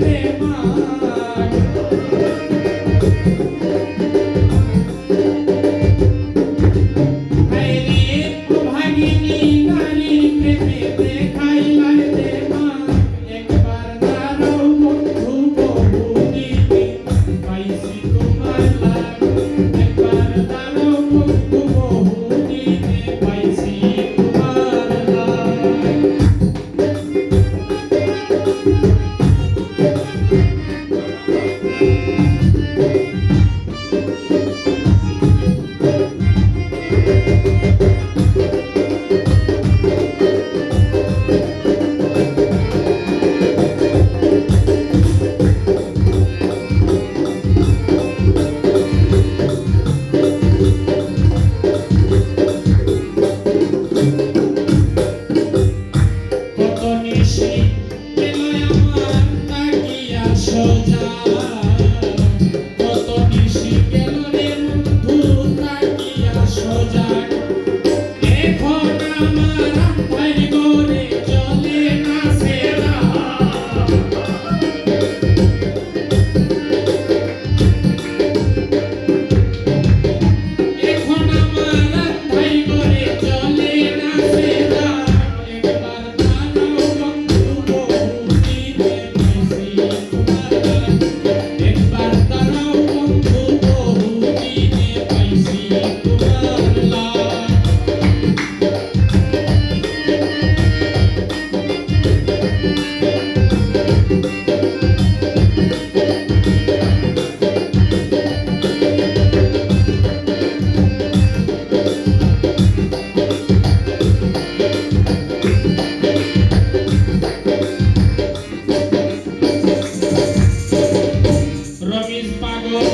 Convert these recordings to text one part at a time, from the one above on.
प्रेमा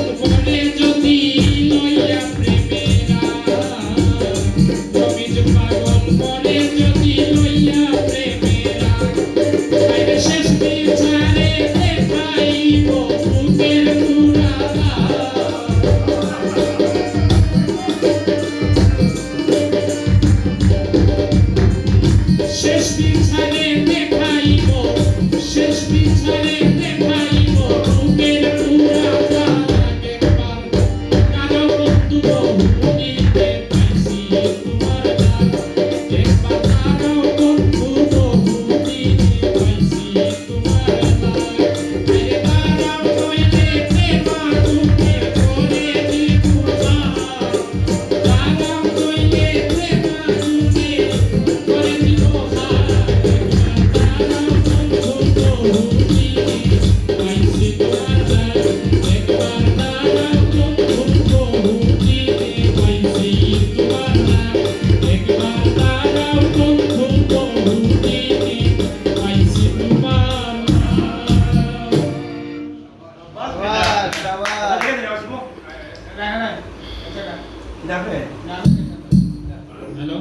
Yeah. Hello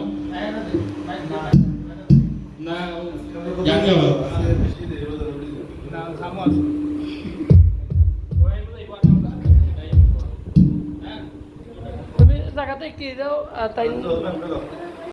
না জানতে না সামু আসো জায়গাতে কি দাও তাই